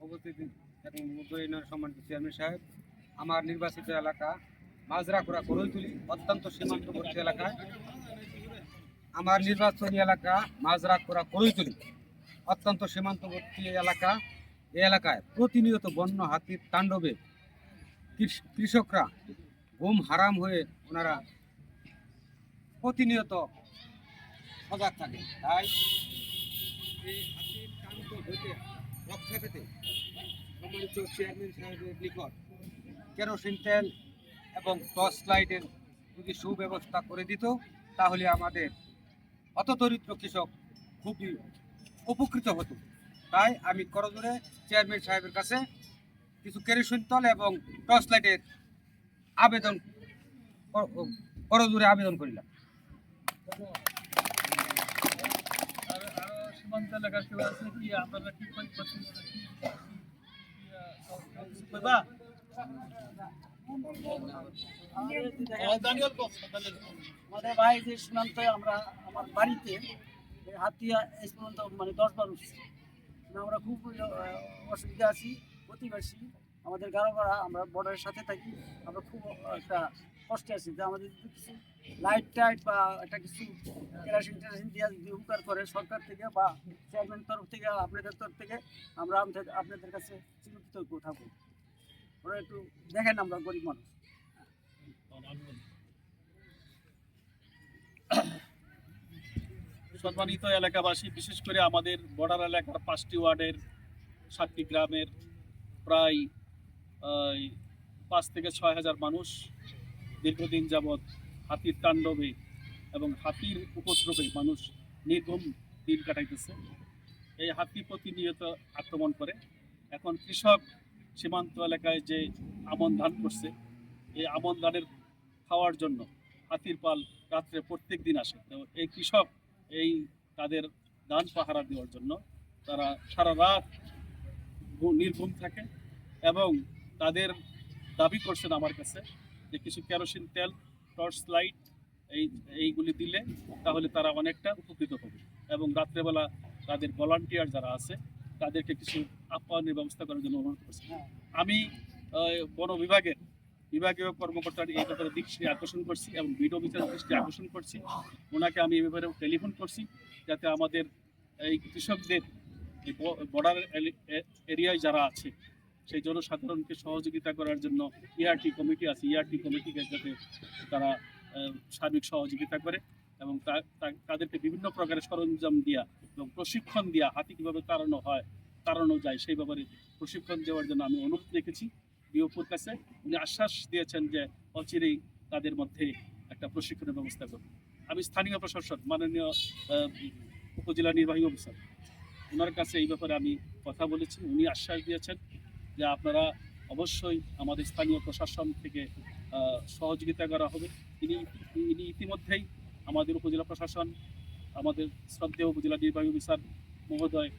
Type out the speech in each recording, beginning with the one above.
উপস্থিতি এবং সম্মানিত চেয়ারম্যান সাহেব, আমার নির্বাচিত এলাকা মাজরাকুড়া করৈতুলি অত্যন্ত সীমান্তবর্তী এলাকায় আমার নির্বাচনী এলাকা মাজরাকুড়া করৈতুলি অত্যন্ত সীমান্তবর্তী এলাকা। এই এলাকায় প্রতিনিয়ত বন্য হাতির তাণ্ডবে কৃষ- কৃষকরা ঘুম হারাম হয়ে ওনারা প্রতিনিয়ত সজাগ থাকে। তাই তাণ্ডব হইতে রক্ষা পেতে সম্মানিত চেয়ারম্যান সাহেবের নিকট কেরোসিন তেল এবং টর্চ লাইটের যদি সুব্যবস্থা করে দিত, তাহলে আমাদের হতদরিদ্র কৃষক খুবই উপকৃত হতো। তাই আমি করজোরে চেয়ারম্যান সাহেবের কাছে কিছু কেরোসিন তেল এবং টর্চ লাইটের আবেদন করজোরে আবেদন করিলাম। আমাদের ভাই যে সীমান্তে আমরা আমার বাড়িতে হাতিয়া এই পর্যন্ত মানে দশ বার উঠছে। মানে আমরা খুব অসুবিধা আছি প্রতিবেশী আমাদের গারোপাড়া আমরা বর্ডারের সাথে থাকি। আমরা খুব একটা কষ্টে আছি, যে আমাদের যদি কিছু লাইট টাইট বা একটা কিছু কেরাসিন টেরাসিন দিয়ে যদি উপকার করে সরকার থেকে বা চেয়ারম্যান তরফ থেকে, আপনাদের তরফ থেকে, আমরা আপনাদের কাছে চিন্তিত থাকব ওরা একটু দেখেন আমরা গরিব মানুষ। সম্মানিত এলাকাবাসী, বিশেষ করে আমাদের বর্ডার এলাকার পাঁচটি ওয়ার্ডের সাতটি গ্রামের প্রায় পাঁচ থেকে ছয় হাজার মানুষ দীর্ঘদিন যাবৎ হাতির তাণ্ডবে এবং হাতির উপদ্রবে মানুষ নির্গম দিন কাটাইতেছে। এই হাতি প্রতিনিয়ত আক্রমণ করে। এখন কৃষক সীমান্ত এলাকায় যে আমন ধান করছে, এই আমন ধানের খাওয়ার জন্য হাতির পাল রাত্রে প্রত্যেক দিন আসে। তো এই কৃষক এই তাদের ধান পাহারা দেওয়ার জন্য তারা সারা রাত নির্ঘুম থাকে এবং তাদের দাবি করছেন আমার কাছে যে কিছু কেরোসিন তেল, টর্চ লাইট এই, এইগুলি দিলে তাহলে তারা অনেকটা উপকৃত হবে। এবং রাত্রেবেলা তাদের ভলান্টিয়ার যারা আছে, তাদেরকে কিছু আপ্যায়নের ব্যবস্থা করার জন্য অনুরোধ করছি। আমি বন বিভাগের বিভাগীয় কর্মকর্তার এই ব্যাপারে দৃষ্টি আকর্ষণ করছি এবং বিড অফিসারের দৃষ্টি আকর্ষণ করছি। ওনাকে আমি এই ব্যাপারে টেলিফোন করছি যাতে আমাদের এই কৃষকদের বর্ডার এরিয়ায় যারা আছে সেই জনসাধারণকে সহযোগিতা করার জন্য ইআরটি কমিটি আছে। ইআরটি কমিটিকে যাতে তারা সার্বিক সহযোগিতা করে এবং তাদেরকে বিভিন্ন প্রকারের সরঞ্জাম দিয়া এবং প্রশিক্ষণ দিয়া হাতি কীভাবে তাড়ানো হয়, তাড়ানো যায় সেই ব্যাপারে প্রশিক্ষণ দেওয়ার জন্য আমি অনুরোধ রেখেছি ডিওপুর কাছে। উনি আশ্বাস দিয়েছেন যে অচিরেই তাদের মধ্যে একটা প্রশিক্ষণের ব্যবস্থা করবে। আমি স্থানীয় প্রশাসন মাননীয় উপজেলা নির্বাহী অফিসার ওনার কাছে এই ব্যাপারে আমি কথা বলেছি। উনি আশ্বাস দিয়েছেন যে আপনারা অবশ্যই আমাদের স্থানীয় প্রশাসন থেকে সহযোগিতা করা হবে। তিনি ইনি ইতিমধ্যেই আমাদের উপজেলা প্রশাসন, আমাদের শ্রদ্ধেয় উপজেলা নির্বাহী অফিসার মহোদয়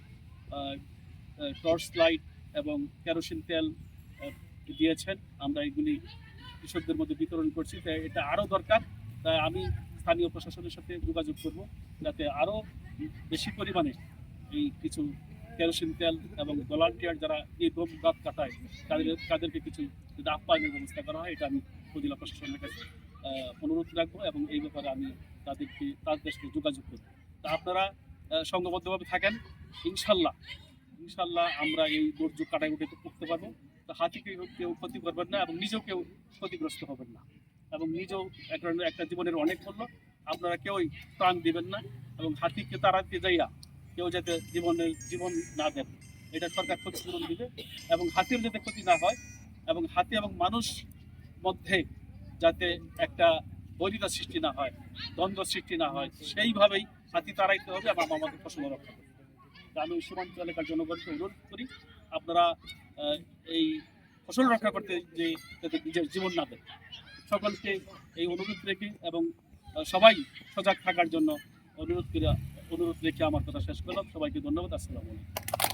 টর্চ লাইট এবং কেরোসিন তেল দিয়েছেন। আমরা এগুলি কৃষকদের মধ্যে বিতরণ করছি। তাই এটা আরও দরকার। তাই আমি স্থানীয় প্রশাসনের সাথে যোগাযোগ করব যাতে আরও বেশি পরিমাণে এই কিছু কেরোসিন তেল এবং ভলান্টিয়ার যারা এই রাত কাটায়, তাদের, তাদেরকে কিছু যদি আপ্যায়নের ব্যবস্থা করা হয়, এটা আমি উপজেলা প্রশাসনের কাছে অনুরোধ রাখব এবং এই ব্যাপারে আমি তাদেরকে তাদের সাথে যোগাযোগ করব। তা আপনারা সংঘবদ্ধভাবে থাকেন। ইনশাল্লাহ ইনশাল্লাহ আমরা এই দুর্যোগ উঠে করতে পারব। তো হাতিকে কেউ ক্ষতি করবেন না এবং নিজেও কেউ ক্ষতিগ্রস্ত হবেন না। এবং নিজেও এক একটা জীবনের অনেক মূল্য। আপনারা কেউই প্রাণ দিবেন না এবং হাতিকে তাড়াতে যাইয়া কেউ যাতে জীবনে, জীবন না দেন এটা সরকার ক্ষতিপূরণ দিবে এবং হাতির যাতে ক্ষতি না হয় এবং হাতি এবং মানুষ মধ্যে যাতে একটা বৈরিতা সৃষ্টি না হয়, দ্বন্দ্ব সৃষ্টি না হয়, সেইভাবেই হাতি তাড়াইতে হবে এবং আমাদের ফসল রক্ষা করতে হবে। আমি সীমান্ত এলাকার জনগণকে অনুরোধ করি, আপনারা এই ফসল রক্ষা করতে যে, যাতে নিজের জীবন না দেন সকলকে এই অনুরোধ রেখে এবং সবাই সজাগ থাকার জন্য অনুরোধ করে অনুরোধ রেখে আমার কথা শেষ করলাম। সবাইকে ধন্যবাদ। আসসালামু আলাইকুম।